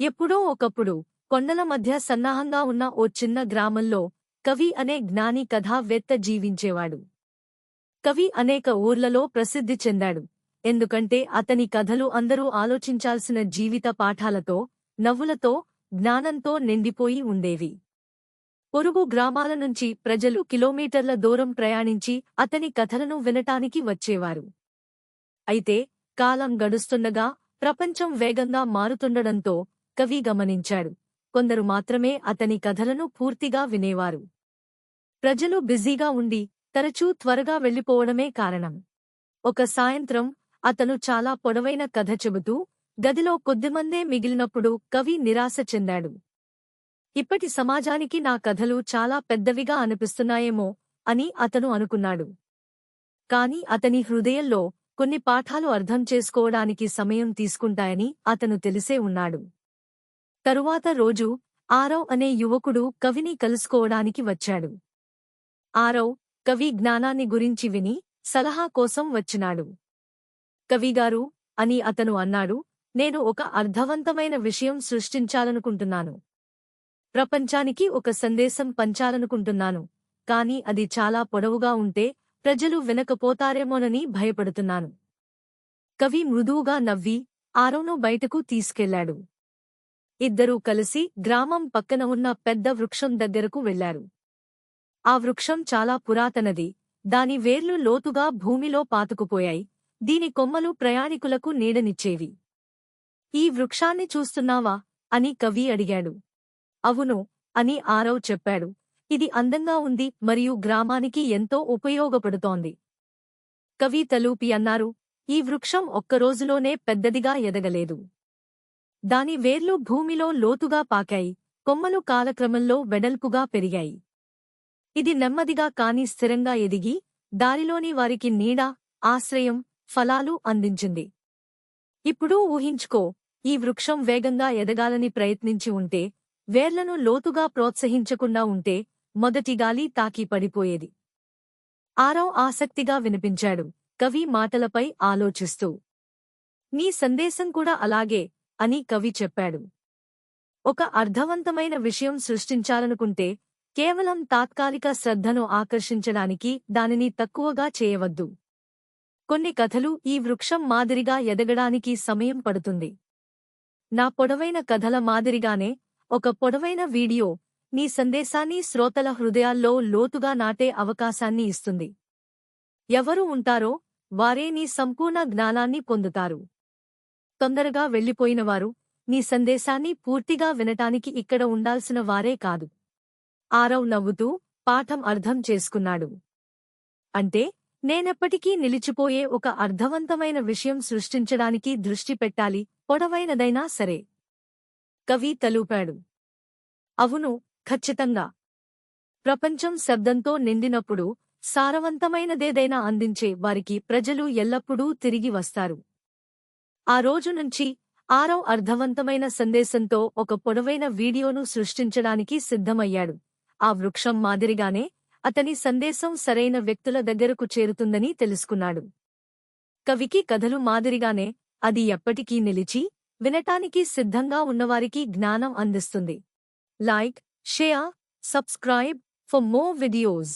ఎప్పుడో ఒకప్పుడు కొండల మధ్య సన్నాహంగా ఉన్న ఓ చిన్న గ్రామంలో కవి అనే జ్ఞాని కథావేత్త జీవించేవాడు. కవి అనేక ఊర్లలో ప్రసిద్ధి చెందాడు. ఎందుకంటే అతని కథలు అందరూ ఆలోచించాల్సిన జీవిత పాఠాలతో నవ్వులతో జ్ఞానంతో నిండిపోయి ఉండేవి. పొరుగు గ్రామాల నుంచి ప్రజలు కిలోమీటర్ల దూరం ప్రయాణించి అతని కథలను వినటానికి వచ్చేవారు. అయితే కాలం గడుస్తుండగా ప్రపంచం వేగంగా మారుతుండడంతో కవి గమనించాడు. కొందరు మాత్రమే అతని కథలను పూర్తిగా వినేవారు. ప్రజలు బిజీగా ఉండి తరచూ త్వరగా వెళ్ళిపోవడమే కారణం. ఒక సాయంత్రం అతను చాలా పొడవైన కథ చెబుతూ గదిలో కొద్దిమందే మిగిలినప్పుడు కవి నిరాశ చెందాడు. ఇప్పటి సమాజానికి నా కథలు చాలా పెద్దవిగా అనిపిస్తున్నాయేమో అని అతను అనుకున్నాడు. కాని అతని హృదయంలో కొన్ని పాఠాలు అర్థం చేసుకోవడానికి సమయం తీసుకుంటాయని అతను తెలిసే ఉన్నాడు. తరువాత రోజు ఆరవ్ అనే యువకుడు కవిని కలుసుకోవడానికి వచ్చాడు. ఆరవ్ కవి జ్ఞానాన్ని గురించి విని సలహా కోసం వచ్చినాడు. కవిగారు అని అతను అన్నాడు నేను ఒక అర్థవంతమైన విషయం సృష్టించాలనుకుంటున్నాను. ప్రపంచానికి ఒక సందేశం పంచాలనుకుంటున్నాను కాని అది చాలా పొడవుగా ఉంటే ప్రజలు వినకపోతారేమోనని భయపడుతున్నాను కవి మృదువుగా నవ్వి ఆరోను బయటకు తీసుకెళ్ళాడు ఇద్దరూ కలిసి గ్రామం పక్కన ఉన్న పెద్ద వృక్షం దగ్గరకు వెళ్ళారు ఆ వృక్షం చాలా పురాతనది. దాని వేర్లు లోతుగా భూమిలో పాతుకుపోయాయి. దీని కొమ్మలు ప్రయాణికులకు నీడనిచ్చేవి. ఈ వృక్షాన్ని చూస్తున్నావా? అని కవి అడిగాడు. అవును అని ఆరవ్ చెప్పాడు. ఇది అందంగా ఉంది మరియు గ్రామానికి ఎంతో ఉపయోగపడుతోంది. కవి తలూపి అన్నారు. ఈ వృక్షం ఒక్కరోజులోనే పెద్దదిగా ఎదగలేదు. దాని వేర్లు భూమిలో లోతుగా పాకాయి కొమ్మలు కాలక్రమంలో వెడల్పుగా పెరిగాయి. ఇది నెమ్మదిగా కాని స్థిరంగా ఎదిగి దారిలోని వారికి నీడ ఆశ్రయం ఫలాలు అందించింది. ఇప్పుడు ఊహించుకో ఈ వృక్షం వేగంగా ఎదగాలని ప్రయత్నించి ఉంటే వేర్లను లోతుగా ప్రోత్సహించకుండా ఉంటే మొదటి గాలి తాకి పడిపోయేది. ఆరవ్ ఆసక్తిగా వినిపించాడు కవి మాటలపై ఆలోచిస్తూ. నీ సందేశం కూడా అలాగే అని కవి చెప్పాడు. ఒక అర్థవంతమైన విషయం సృష్టించాలనుకుంటే కేవలం తాత్కాలిక శ్రద్ధను ఆకర్షించడానికి దానిని తక్కువగా చేయవద్దు. కొన్ని కథలు ఈ వృక్షం మాదిరిగా ఎదగడానికి సమయం పడుతుంది. నా పొడవైన కథల మాదిరిగానే ఒక పొడవైన వీడియో నీ సందేశాన్ని శ్రోతల హృదయాల్లో లోతుగా నాటే అవకాశాన్ని ఇస్తుంది. ఎవరు ఉంటారో వారే నీ సంపూర్ణ జ్ఞానాన్ని పొందుతారు. తొందరగా వెళ్ళిపోయినవారు నీ సందేశాన్ని పూర్తిగా వినటానికి ఇక్కడ ఉండాల్సిన వారే కాదు. ఆరవ్ నవ్వుతూ పాఠం అర్థం చేసుకున్నాడు. అంటే నేనెప్పటికీ నిలిచిపోయే ఒక అర్థవంతమైన విషయం సృష్టించడానికి దృష్టి పెట్టాలి పొడవైనదైనా సరే. కవి తలూపాడు. అవును ఖచ్చితంగా. ప్రపంచం శబ్దంతో నిండినప్పుడు సారవంతమైనదేదైనా అందించే వారికి ప్రజలు ఎల్లప్పుడూ తిరిగి వస్తారు. ఆ రోజు నుంచి ఆరవ్ అర్థవంతమైన సందేశంతో ఒక పొడవైన వీడియోను సృష్టించడానికి సిద్ధమయ్యాడు. ఆ వృక్షం మాదిరిగానే అతని సందేశం సరైన వ్యక్తుల దగ్గరకు చేరుతుందని తెలుసుకున్నాడు. కవికి కథలు మాదిరిగానే అది ఎప్పటికీ నిలిచి వినటానికి సిద్ధంగా ఉన్నవారికి జ్ఞానం అందిస్తుంది. Like share subscribe for more videos.